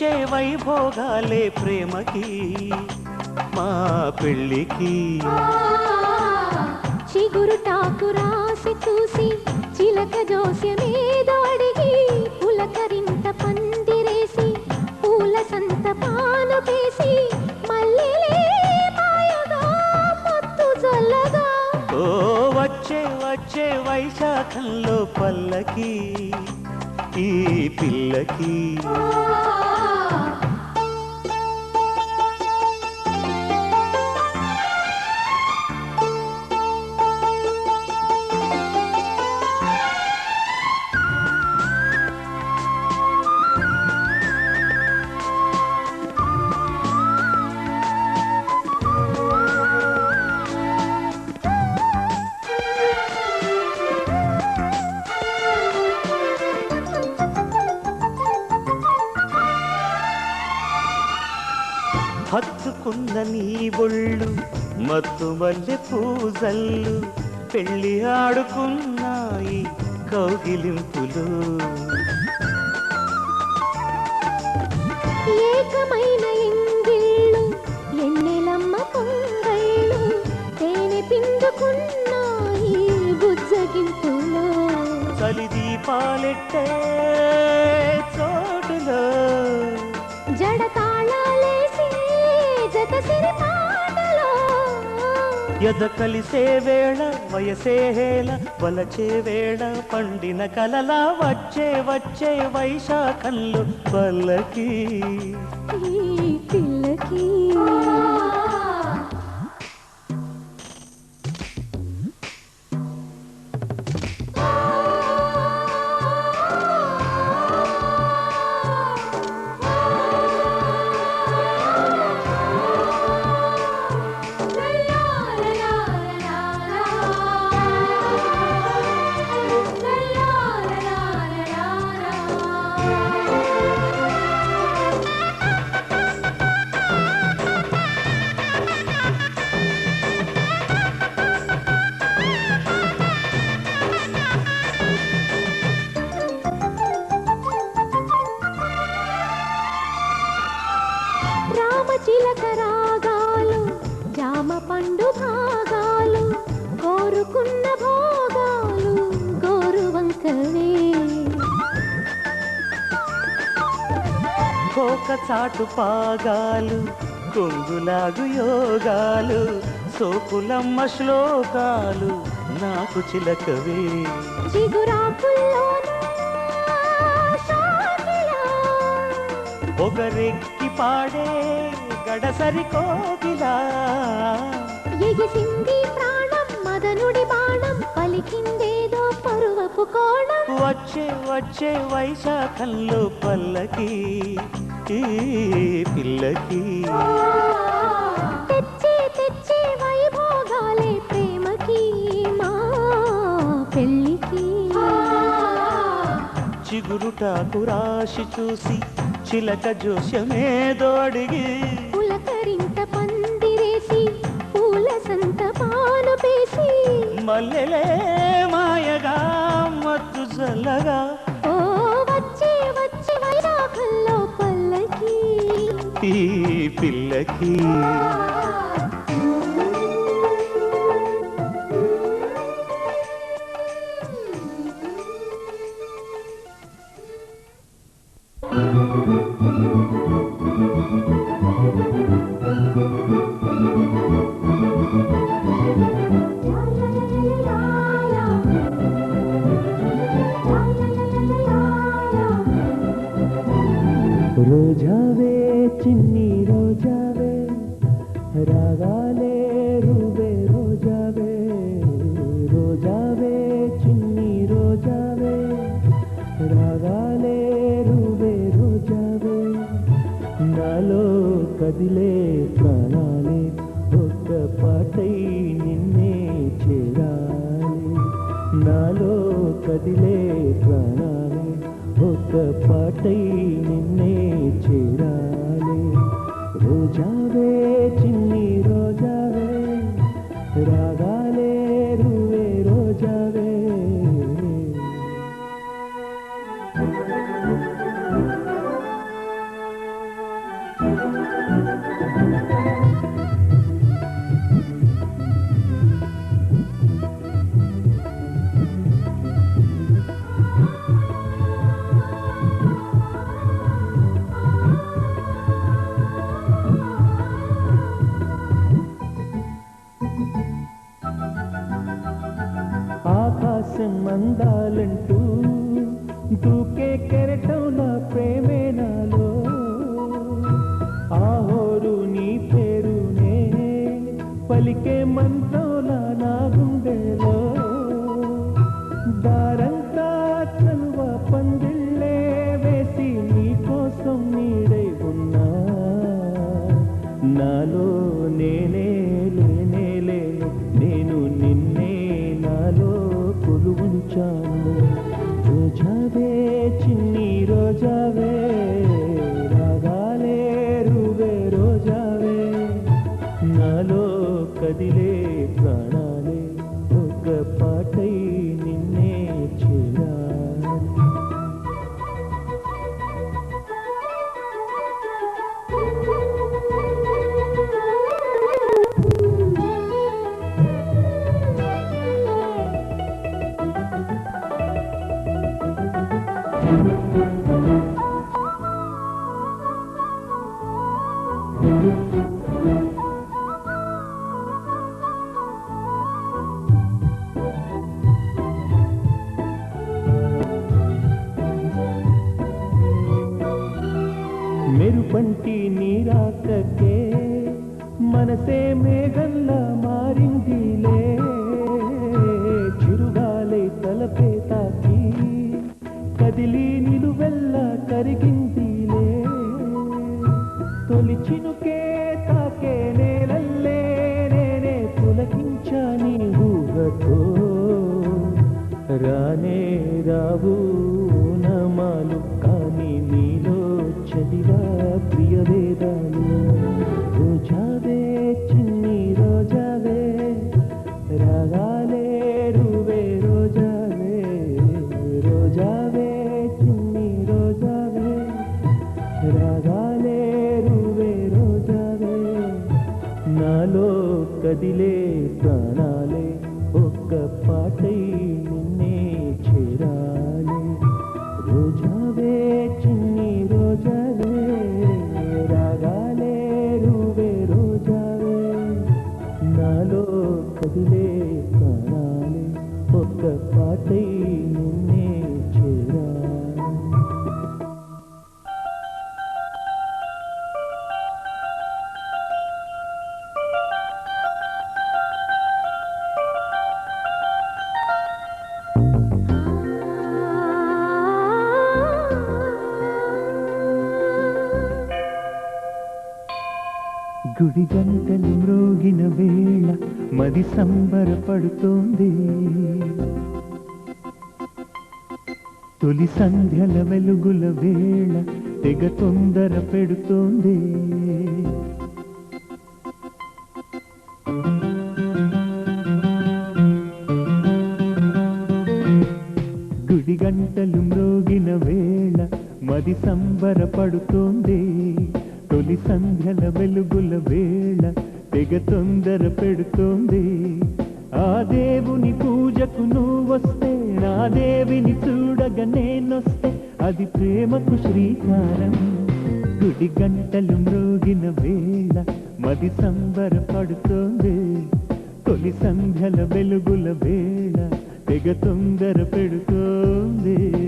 వచ్చే వైభోగాలే ప్రేమకి మా పెళ్ళికి. చిగురు టాకు రాసి చూసి చిలక జోస్యమేదో అడిగి పులకరింత పందిరేసి పూల సంత పాలు పేసి వచ్చే వచ్చే వైశాఖంలో పల్లకి పిల్లకి. నీ ఒళ్ళు మత్తు మల్లె పూజల్లు పెళ్ళి ఆడుకున్నాయి కౌగిలింపులు. ఏకమైన ఎద కలిసే వేళ వయసే హేళ వలచే వేళ పండిన కలలా వచ్చే వచ్చే వైశాఖంలో పల్లకి. రామచిలక రాగాలు జామ పండు భాగాలు కోరుకున్న భోగాలు గోరువంకవే కోక చాటు పాగాలు కొంగులాగు యోగాలు సోకులమ్మ శ్లోకాలు నాకు చిలకవే. చిగురాకుల్లోన పొగరెక్కి పాడే కోగిలా ఎగిసింది ప్రాణం మదనుడి బాణం పలికిందేదో పరువపు కోణం. వచ్చే వచ్చే వైశాఖంలో పల్లకి ఈ పిల్లకి. తెచ్చే తెచ్చే వైభోగాలే ప్రేమకి మా పెళ్ళికి. చిగురుటాకు రాశి చూసి చిలక జోస్యమేదో అడిగి మల్లెలే మాయగా మత్తు జల్లగా ఓ వచ్చే వచ్చే వైశాఖంలో పల్లకి. ఈ పిల్లకి. కదిలే ప్రాణాలే ఒక్క పాటై నిన్నే చేరాలి. నాలో కదిలే ప్రాణాలే ఒక్క పాటై Música goodbye. కదిలే ప్రాణాలే ఒక్క పాటై గుడి గంటలు మ్రోగిన వేళ మది సంబరపడుతోంది. తొలి సంధ్యల వెలుగుల వేళ తెగ తొందర పెడుతోంది. సంబరపడుతోంది తొలి సంధ్యల వెలుగుల వేళ తెగ తొందర పెడుతోంది ఆ దేవుని పూజకు నువ్వొస్తే నా దేవిని చూడగా నేనొస్తే అది ప్రేమకు శ్రీకారం. గుడి గంటలు మ్రోగిన వేళ మది సంబర సంబరపడుతోంది. తొలి సంధ్యల వెలుగుల వేళ తెగ తొందర పెడుతోంది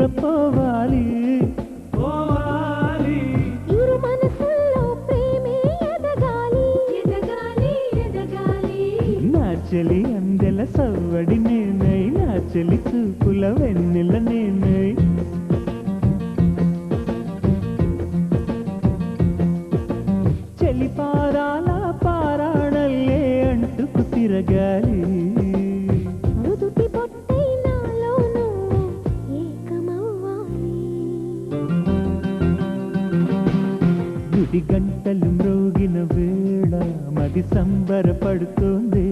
నిద్దురపోవాలి పోవాలి. ఇరు మనసుల్లో ప్రేమే ఎదగాలి. ఎదగాలి ఎదగాలి. నా చెలి అందెల సవ్వడి నేనై నా చెలి చూపుల వెన్నెల నేనై గంటలు మ్రోగిన వేళ మది సంబరపడుతోంది.